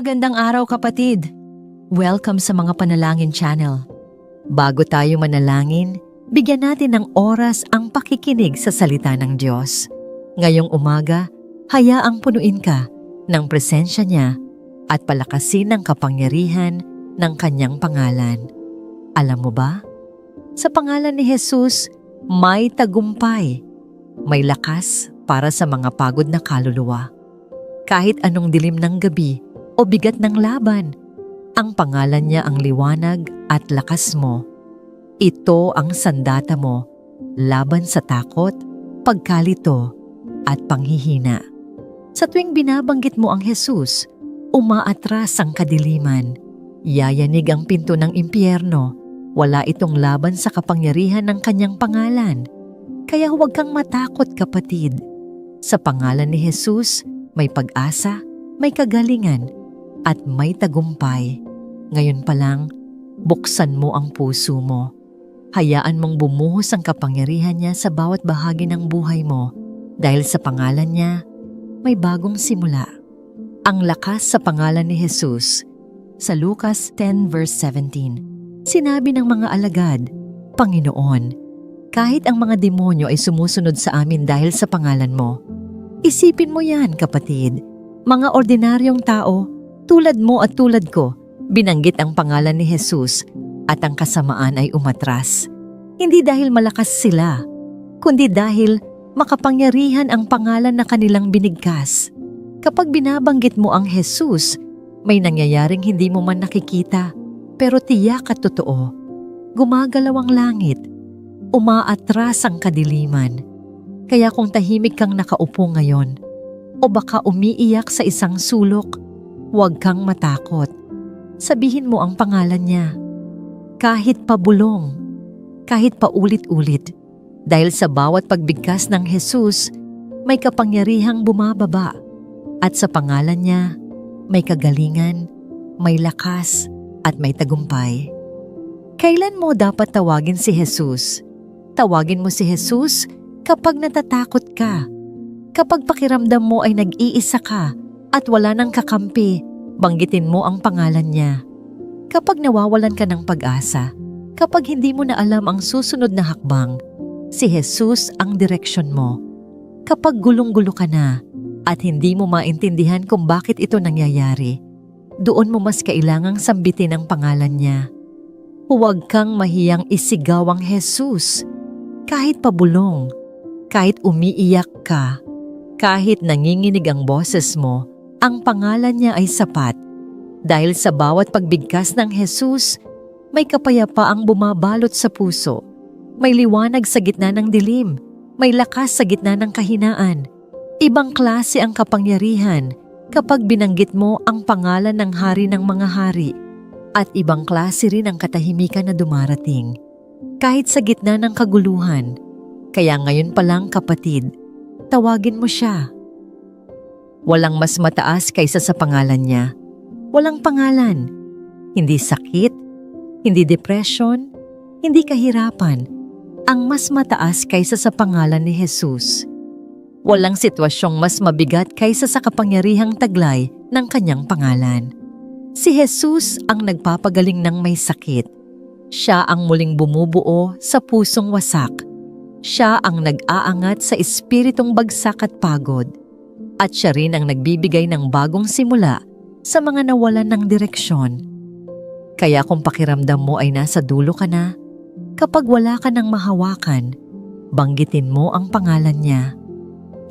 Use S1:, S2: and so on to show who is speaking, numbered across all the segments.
S1: Magandang araw kapatid. Welcome sa mga panalangin channel. Bago tayo manalangin, bigyan natin ng oras ang pakikinig sa salita ng Diyos. Ngayong umaga, hayaang punuin ka ng presensya niya at palakasin ng kapangyarihan ng kanyang pangalan. Alam mo ba? Sa pangalan ni Jesus, may tagumpay. May lakas para sa mga pagod na kaluluwa. Kahit anong dilim ng gabi o bigat ng laban, ang pangalan niya ang liwanag at lakas mo. Ito ang sandata mo laban sa takot, pagkalito, at panghihina. Sa tuwing binabanggit mo ang Jesus, umaatras ang kadiliman. Yayanig ang pinto ng impyerno. Wala itong laban sa kapangyarihan ng kanyang pangalan. Kaya huwag kang matakot kapatid. Sa pangalan ni Jesus, may pag-asa, may kagalingan, at may tagumpay. Ngayon pa lang, buksan mo ang puso mo. Hayaan mong bumuhos ang kapangyarihan niya sa bawat bahagi ng buhay mo dahil sa pangalan niya, may bagong simula. Ang lakas sa pangalan ni Jesus. Sa Lucas 10 verse 17, sinabi ng mga alagad, Panginoon, kahit ang mga demonyo ay sumusunod sa amin dahil sa pangalan mo. Isipin mo yan, kapatid. Mga ordinaryong tao, tulad mo at tulad ko, binanggit ang pangalan ni Jesus at ang kasamaan ay umatras. Hindi dahil malakas sila, kundi dahil makapangyarihan ang pangalan na kanilang binigkas. Kapag binabanggit mo ang Jesus, may nangyayaring hindi mo man nakikita, pero tiyak at totoo. Gumagalaw ang langit, umaatras ang kadiliman. Kaya kung tahimik kang nakaupo ngayon, o baka umiiyak sa isang sulok, huwag kang matakot. Sabihin mo ang pangalan niya. Kahit pabulong, kahit paulit-ulit, dahil sa bawat pagbigkas ng Jesus, may kapangyarihang bumababa. At sa pangalan niya, may kagalingan, may lakas, at may tagumpay. Kailan mo dapat tawagin si Jesus? Tawagin mo si Jesus kapag natatakot ka. Kapag pakiramdam mo ay nag-iisa ka at wala nang kakampi, banggitin mo ang pangalan niya. Kapag nawawalan ka ng pag-asa, kapag hindi mo na alam ang susunod na hakbang, si Jesus ang direksyon mo. Kapag gulong-gulo ka na at hindi mo maintindihan kung bakit ito nangyayari, doon mo mas kailangang sambitin ang pangalan niya. Huwag kang mahiyang isigaw ang Jesus. Kahit pabulong, kahit umiiyak ka, kahit nanginginig ang boses mo, ang pangalan niya ay sapat. Dahil sa bawat pagbigkas ng Jesus, may kapayapaang bumabalot sa puso. May liwanag sa gitna ng dilim. May lakas sa gitna ng kahinaan. Ibang klase ang kapangyarihan kapag binanggit mo ang pangalan ng hari ng mga hari. At ibang klase rin ang katahimikan na dumarating. Kahit sa gitna ng kaguluhan. Kaya ngayon pa lang kapatid, tawagin mo siya. Walang mas mataas kaysa sa pangalan niya. Walang pangalan. Hindi sakit, hindi depression, hindi kahirapan. Ang mas mataas kaysa sa pangalan ni Jesus. Walang sitwasyong mas mabigat kaysa sa kapangyarihang taglay ng kanyang pangalan. Si Jesus ang nagpapagaling ng may sakit. Siya ang muling bumubuo sa pusong wasak. Siya ang nag-aangat sa espiritong bagsak at pagod. At siya rin ang nagbibigay ng bagong simula sa mga nawalan ng direksyon. Kaya kung pakiramdam mo ay nasa dulo ka na, kapag wala ka ng mahawakan, banggitin mo ang pangalan niya.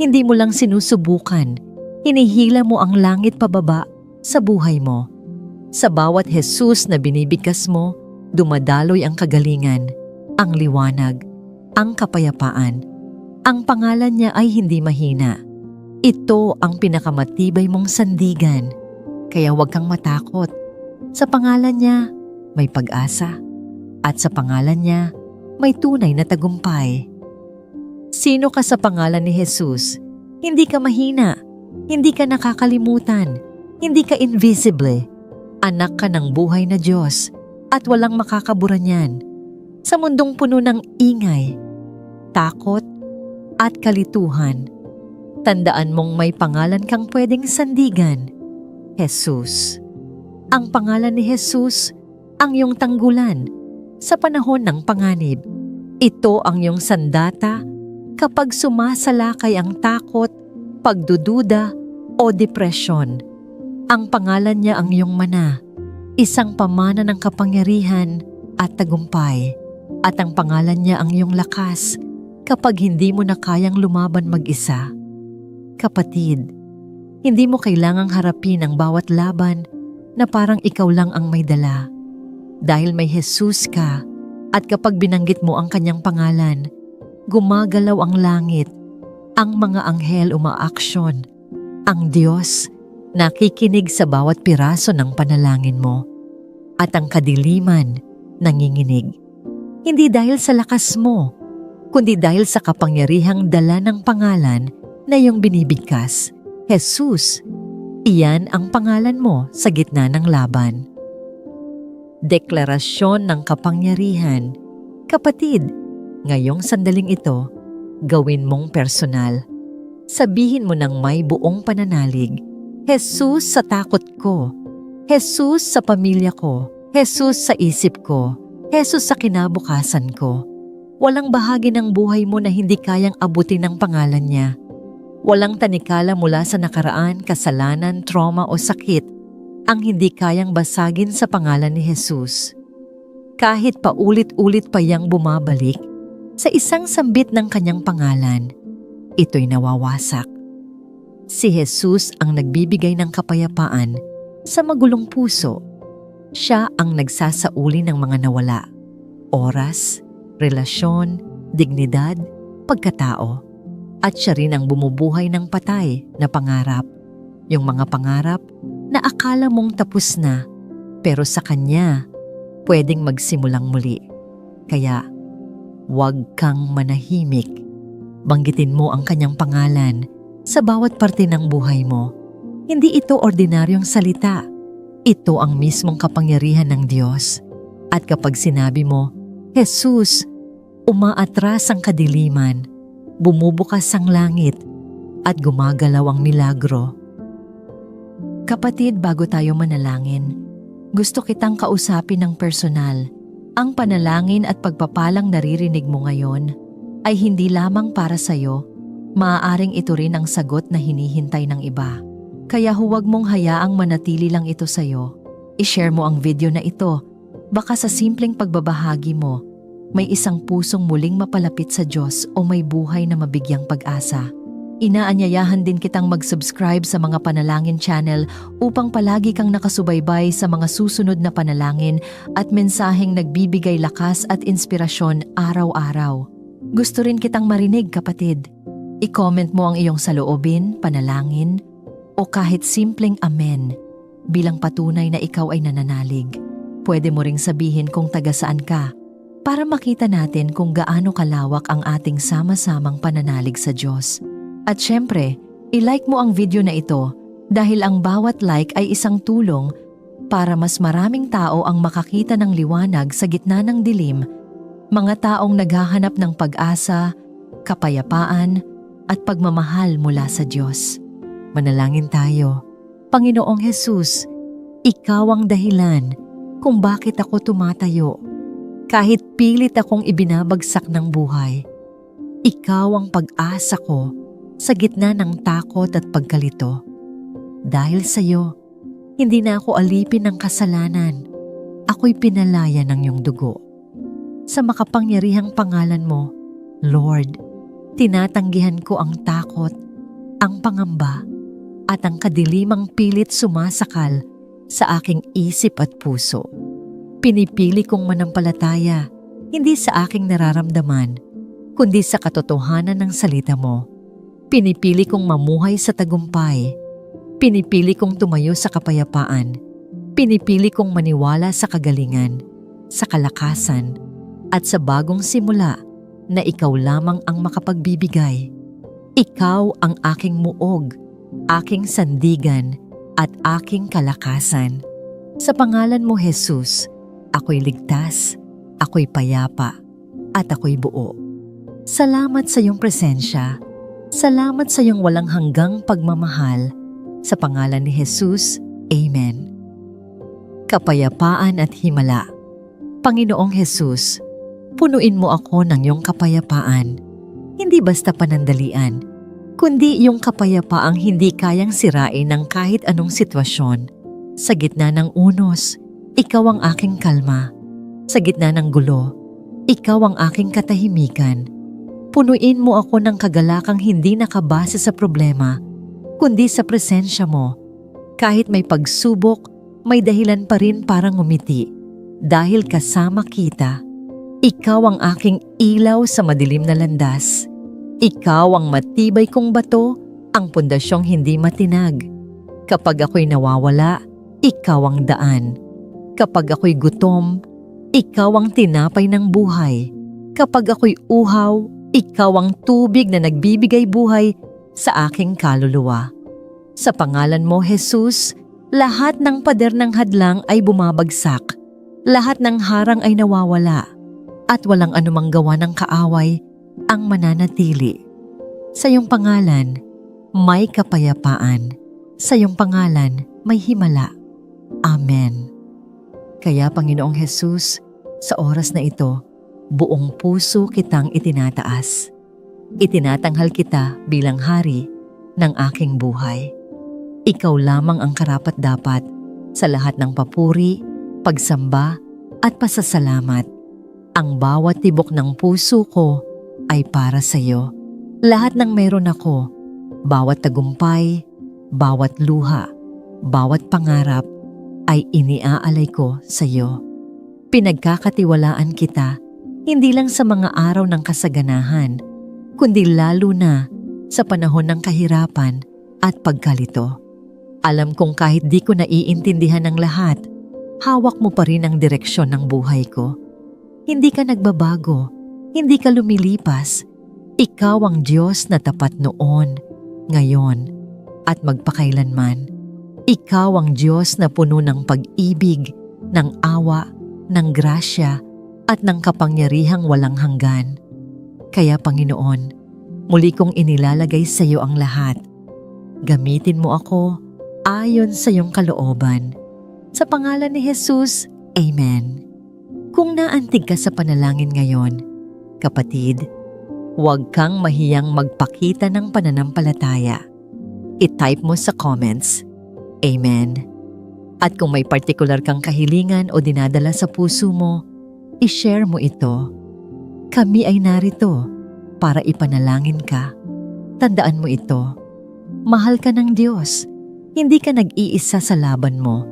S1: Hindi mo lang sinusubukan, hinihila mo ang langit pababa sa buhay mo. Sa bawat Jesus na binibigkas mo, dumadaloy ang kagalingan, ang liwanag, ang kapayapaan. Ang pangalan niya ay hindi mahina. Ito ang pinakamatibay mong sandigan. Kaya huwag kang matakot. Sa pangalan niya, may pag-asa. At sa pangalan niya, may tunay na tagumpay. Sino ka sa pangalan ni Jesus? Hindi ka mahina. Hindi ka nakakalimutan. Hindi ka invisible. Anak ka ng buhay na Diyos at walang makakabura niyan. Sa mundong puno ng ingay, takot, at kalituhan, tandaan mong may pangalan kang pwedeng sandigan. Jesus. Ang pangalan ni Jesus ang iyong tanggulan sa panahon ng panganib. Ito ang iyong sandata kapag sumasalakay ang takot, pagdududa o depresyon. Ang pangalan niya ang iyong mana, isang pamana ng kapangyarihan at tagumpay. At ang pangalan niya ang iyong lakas kapag hindi mo na kayang lumaban mag-isa. Kapatid, hindi mo kailangang harapin ang bawat laban na parang ikaw lang ang may dala. Dahil may Jesus ka at kapag binanggit mo ang kanyang pangalan, gumagalaw ang langit, ang mga anghel umaaksyon, ang Diyos nakikinig sa bawat piraso ng panalangin mo, at ang kadiliman nanginginig. Hindi dahil sa lakas mo, kundi dahil sa kapangyarihang dala ng pangalan na iyong binibigkas, Jesus. Iyan ang pangalan mo sa gitna ng laban. Deklarasyon ng kapangyarihan. Kapatid, ngayong sandaling ito, gawin mong personal. Sabihin mo ng may buong pananalig, Jesus sa takot ko, Jesus sa pamilya ko, Jesus sa isip ko, Jesus sa kinabukasan ko. Walang bahagi ng buhay mo na hindi kayang abutin ng pangalan niya. Walang tanikala mula sa nakaraan, kasalanan, trauma o sakit ang hindi kayang basagin sa pangalan ni Jesus. Kahit paulit-ulit pa yang bumabalik sa isang sambit ng kanyang pangalan, ito'y nawawasak. Si Jesus ang nagbibigay ng kapayapaan sa magulong puso. Siya ang nagsasauli ng mga nawala. Oras, relasyon, dignidad, pagkatao. At siya rin ang bumubuhay ng patay na pangarap. Yung mga pangarap na akala mong tapos na, pero sa kanya, pwedeng magsimulang muli. Kaya, huwag kang manahimik. Banggitin mo ang kanyang pangalan sa bawat parte ng buhay mo. Hindi ito ordinaryong salita. Ito ang mismong kapangyarihan ng Diyos. At kapag sinabi mo, Jesus, umaatras ang kadiliman, bumubukas ang langit, at gumagalaw ang milagro. Kapatid, bago tayo manalangin, gusto kitang kausapin ng personal. Ang panalangin at pagpapalang naririnig mo ngayon ay hindi lamang para sa'yo, maaaring ito rin ang sagot na hinihintay ng iba. Kaya huwag mong hayaang manatili lang ito sa'yo. I-share mo ang video na ito. Baka sa simpleng pagbabahagi mo, may isang pusong muling mapalapit sa Diyos o may buhay na mabigyang pag-asa. Inaanyayahan din kitang mag-subscribe sa mga panalangin channel upang palagi kang nakasubaybay sa mga susunod na panalangin at mensaheng nagbibigay lakas at inspirasyon araw-araw. Gusto rin kitang marinig kapatid. I-comment mo ang iyong saloobin, panalangin, o kahit simpleng amen bilang patunay na ikaw ay nananalig. Pwede mo ring sabihin kung taga saan ka para makita natin kung gaano kalawak ang ating sama-samang pananalig sa Diyos. At syempre, i-like mo ang video na ito dahil ang bawat like ay isang tulong para mas maraming tao ang makakita ng liwanag sa gitna ng dilim, mga taong naghahanap ng pag-asa, kapayapaan, at pagmamahal mula sa Diyos. Manalangin tayo. Panginoong Hesus, Ikaw ang dahilan kung bakit ako tumatayo. Kahit pilit akong ibinabagsak ng buhay, Ikaw ang pag-asa ko sa gitna ng takot at pagkalito. Dahil sa iyo, hindi na ako alipin ng kasalanan. Ako'y pinalaya ng iyong dugo. Sa makapangyarihang pangalan mo, Lord, tinatanggihan ko ang takot, ang pangamba, at ang kadilimang pilit sumasakal sa aking isip at puso. Pinipili kong manampalataya, hindi sa aking nararamdaman, kundi sa katotohanan ng salita mo. Pinipili kong mamuhay sa tagumpay. Pinipili kong tumayo sa kapayapaan. Pinipili kong maniwala sa kagalingan, sa kalakasan, at sa bagong simula na ikaw lamang ang makapagbibigay. Ikaw ang aking muog, aking sandigan, at aking kalakasan. Sa pangalan mo, Jesus, ako'y ligtas, ako'y payapa, at ako'y buo. Salamat sa iyong presensya Salamat sa iyong walang hanggang pagmamahal. Sa pangalan ni Jesus, Amen. Kapayapaan at himala. Panginoong Hesus, punuin mo ako ng iyong kapayapaan. Hindi basta panandalian, kundi yung kapayapaang hindi kayang sirain ng kahit anong sitwasyon. Sa gitna ng unos, ikaw ang aking kalma. Sa gitna ng gulo, ikaw ang aking katahimikan. Punuin mo ako ng kagalakang hindi nakabase sa problema, kundi sa presensya mo. Kahit may pagsubok, may dahilan pa rin para ngumiti. Dahil kasama kita, ikaw ang aking ilaw sa madilim na landas. Ikaw ang matibay kong bato, ang pundasyong hindi matinag. Kapag ako'y nawawala, ikaw ang daan. Kapag ako'y gutom, ikaw ang tinapay ng buhay. Kapag ako'y uhaw, ikaw ang tubig na nagbibigay buhay sa aking kaluluwa. Sa pangalan mo, Jesus, lahat ng pader ng hadlang ay bumabagsak. Lahat ng harang ay nawawala. At walang anumang gawa ng kaaway ang mananatili. Sa iyong pangalan, may kapayapaan. Sa iyong pangalan, may himala. Amen. Kaya Panginoong Hesus, sa oras na ito, buong puso kitang itinataas. Itinatanghal kita bilang hari ng aking buhay. Ikaw lamang ang karapat-dapat sa lahat ng papuri, pagsamba at pasasalamat. Ang bawat tibok ng puso ko ay para sa iyo. Lahat ng meron ako, bawat tagumpay, bawat luha, bawat pangarap ay iniaalay ko sa iyo. Pinagkakatiwalaan kita hindi lang sa mga araw ng kasaganahan, kundi lalo na sa panahon ng kahirapan at pagkalito. Alam kong kahit di ko naiintindihan ng lahat, hawak mo pa rin ang direksyon ng buhay ko. Hindi ka nagbabago, hindi ka lumilipas. Ikaw ang Diyos na tapat noon, ngayon, at magpakailanman. Ikaw ang Diyos na puno ng pag-ibig, ng awa, ng grasya, at ng kapangyarihang walang hanggan. Kaya Panginoon, muli kong inilalagay sa iyo ang lahat. Gamitin mo ako ayon sa iyong kalooban. Sa pangalan ni Jesus, Amen. Kung naantig ka sa panalangin ngayon, kapatid, huwag kang mahiyang magpakita ng pananampalataya. I-type mo sa comments, Amen. At kung may particular kang kahilingan o dinadala sa puso mo, i-share mo ito. Kami ay narito para ipanalangin ka. Tandaan mo ito. Mahal ka ng Diyos. Hindi ka nag-iisa sa laban mo.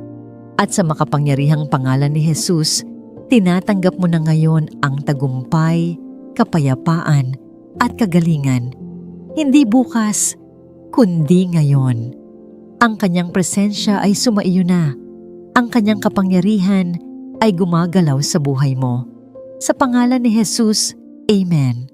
S1: At sa makapangyarihang pangalan ni Jesus, tinatanggap mo na ngayon ang tagumpay, kapayapaan, at kagalingan. Hindi bukas, kundi ngayon. Ang kanyang presensya ay sumaiyo na. Ang kanyang kapangyarihan ay gumagalaw sa buhay mo. Sa pangalan ni Jesus, Amen.